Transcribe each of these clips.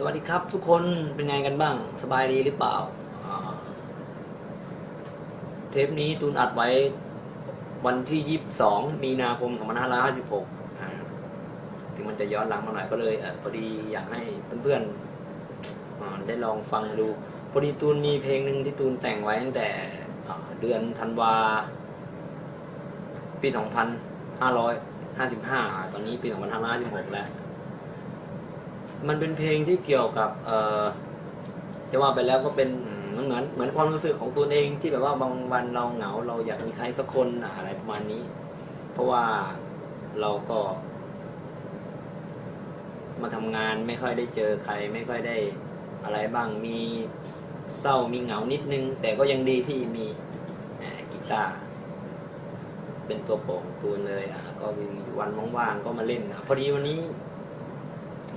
สวัสดีครับ ทุกคนเป็นไงกันบ้าง สบายดีหรือเปล่า เทปนี้ตูนอัดไว้วันที่ 22 มีนาคม 2556อ่าถึงมันจะย้อนหลังมาหน่อยก็เลยเออพอดีอยากให้เพื่อนๆได้ลองฟังดู พอดีตูนมีเพลงหนึ่งที่ตูนแต่งไว้ตั้งแต่เดือนธันวา ปี 2555 ตอนนี้ปี 2556 แล้ว มันเป็นเพลงที่เกี่ยวกับเอ่อจะว่าไปแล้วก็เป็นมันเหมือนเหมือนความรู้สึกของตัวเองที่แบบว่าบางวันเราเหงา เราอยากมีใครสักคนอะไรประมาณนี้ เพราะว่าเราก็ มาทำงานไม่ค่อยได้เจอใคร ไม่ค่อยได้อะไรบ้างมีเศร้ามีเหงานิดนึง แต่ก็ยังดีที่มีกีตาร์เป็นตัวโปร่งของตูนเลยอะก็มีวันว่างๆก็มาเล่นอะพอดีวันนี้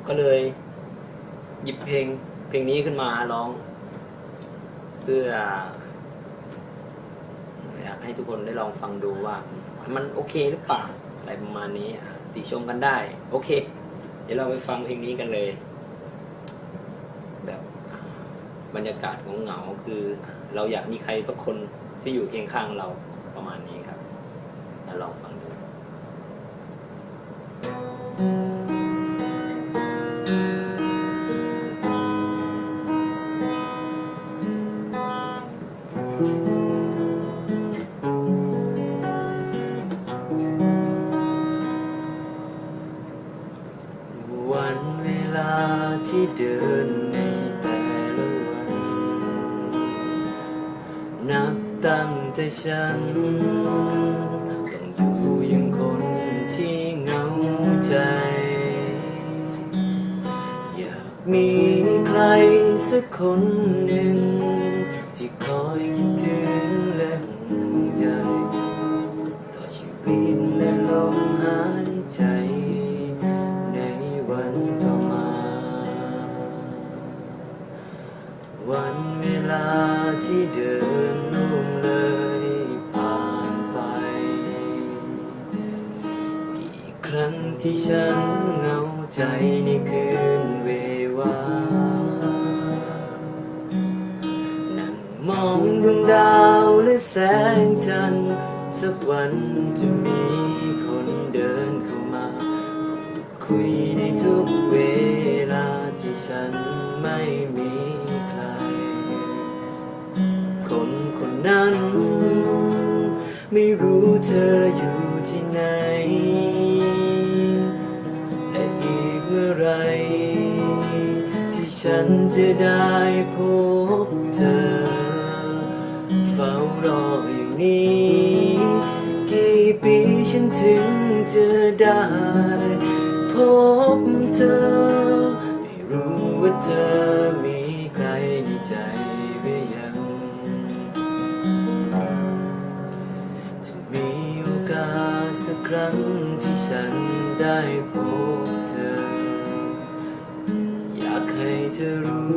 ก็เลย หยิบเพลงเพลงนี้ขึ้นมาร้อง เพื่ออยากให้ทุกคนได้ลองฟังดูว่า มันโอเคหรือเปล่าอะไรประมาณนี้ติชมกันได้ โอเค เดี๋ยวเราไปฟังเพลงนี้กันเลย แบบบรรยากาศของเหงาคือ เราอยากมีใครสักคนที่อยู่เคียงข้างเราประมาณนี้ครับแล้วลองฟังดู วันเวลาที่เดินในแต่ละวัน นับตั้งแต่ฉัน ต้องอยู่ยังคนที่เหงาใจ อยากมีใครสักคนหนึ่ง ที่คอยคิดถึงและห่วงใยต่อชีวิตและลมหายใจ ในวันต่อมา วันเวลาที่เดินล่วงเลยผ่านไป กี่ครั้งที่ฉันเหงาใจในคืนเววา มองดวงดาวและแสงจันทร์สักวันจะมีคนเดินเข้ามา คุยในทุกเวลาที่ฉันไม่มีใคร คนคนนั้น ไม่รู้เธออยู่ที่ไหน และอีกเมื่อไร ที่ฉันจะได้พบเธอ จะได้พบเธอ ไม่รู้ว่าเธอมีใครในใจหรือยังจะมีโอกาสสักครั้งที่ฉันได้พบเธอ อยากให้เธอรู้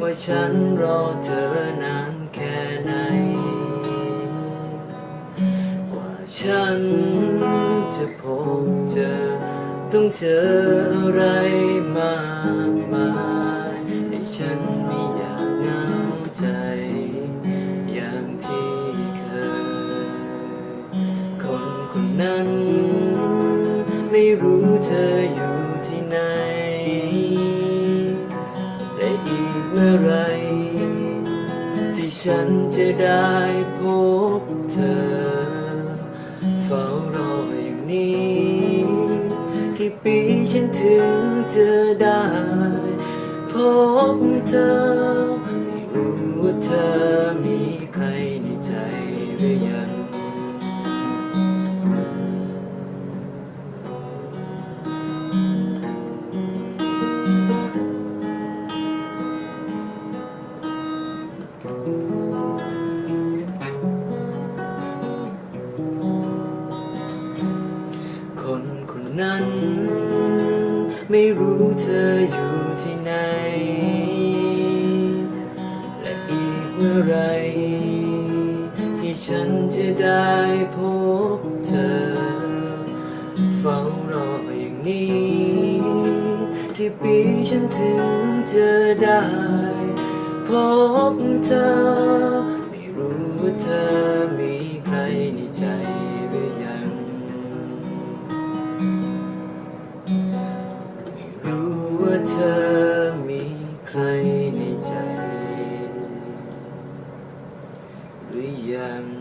ว่าฉันรอเธอนาน ต้องเจออะไรมากมายให้ฉันไม่อยากเหงาใจ อย่างที่เคย คนคนนั้น ไม่รู้เธออยู่ที่ไหน และอีกเมื่อไร ที่ฉันจะได้พบเธอ เฝ้ารออย่างนี้ ปีฉันถึงจะได้พบเธอ ไม่รู้ว่าเธอมีใครในใจหรือยัง คนคนนั้น ไม่รู้เธออยู่ที่ไหน และอีกเมื่อไร ที่ฉันจะได้พบเธอ เฝ้ารออย่างนี้กี่ปีฉันถึงจะได้พบเธอ เธอมีใครในใจ หรือยัง